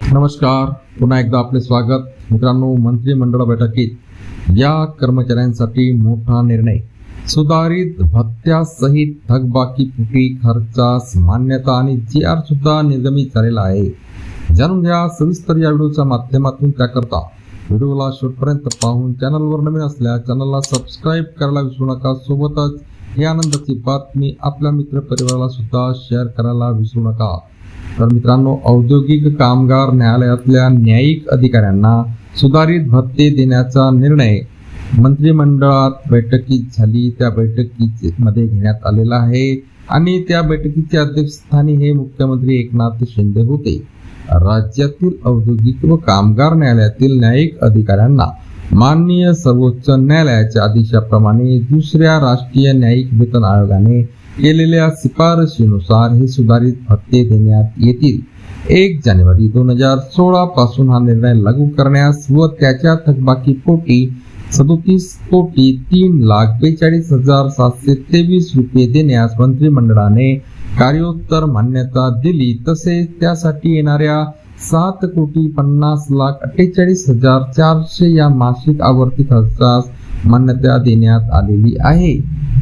नमस्कार. पुन्हा एकदा आपले स्वागत. मित्रांनो मंत्रिमंडळ बैठकीत या कर्मचाऱ्यांसाठी मोठा निर्णय. सुधारित भत्त्यासहित थकबाकीपोटी खर्चास मान्यता आणि जी आर सुद्धा निर्गमित झालेला आहे. जाणून घ्या सविस्तर या व्हिडिओच्या माध्यमातून त्याकरता. व्हिडिओला शेवटपर्यंत पाहून चॅनलवर नवीन असल्यास चॅनलला सबस्क्राईब करायला विसरू नका. सोबतच ही आनंदाची बातमी आपल्या मित्र परिवाराला सुद्धा शेअर करायला विसरू नका. तर मित्रांनो औद्योगिक कामगार न्यायालयातल्या न्यायिक अधिकाऱ्यांना सुधारित भत्ते देण्याचा निर्णय मंत्रिमंडळात बैठकीत झाली. त्या बैठकीमध्ये घेण्यात आलेला आहे आणि त्या बैठकीच्या अध्यक्षस्थानी हे मुख्यमंत्री एकनाथ शिंदे होते. राज्यातील औद्योगिक व कामगार न्यायालयातील न्यायिक अधिकाऱ्यांना माननीय सर्वोच्च न्यायालयाच्या आदेशाप्रमाणे दुसऱ्या राष्ट्रीय न्यायिक वेतन आयोगाने केलेल्या शिफारशीनुसार हे सुधारित भत्ते देण्यात येतील. एक जानेवारी दोन हजार सोळा पासून हा निर्णय लागू करण्यास व त्याच्या थकबाकी पोटी सदोतीस कोटी तीन लाख बेचाळीस हजार सातशे तेवीस रुपये देण्यास मंत्रिमंडळाने कार्योत्तर मान्यता दिली. तसेच त्यासाठी येणाऱ्या सात कोटी पन्नास लाख अठ्ठेचाळीस हजार चारशे या मासिक आवर्ती खर्चास मान्यता देण्यात आलेली आहे.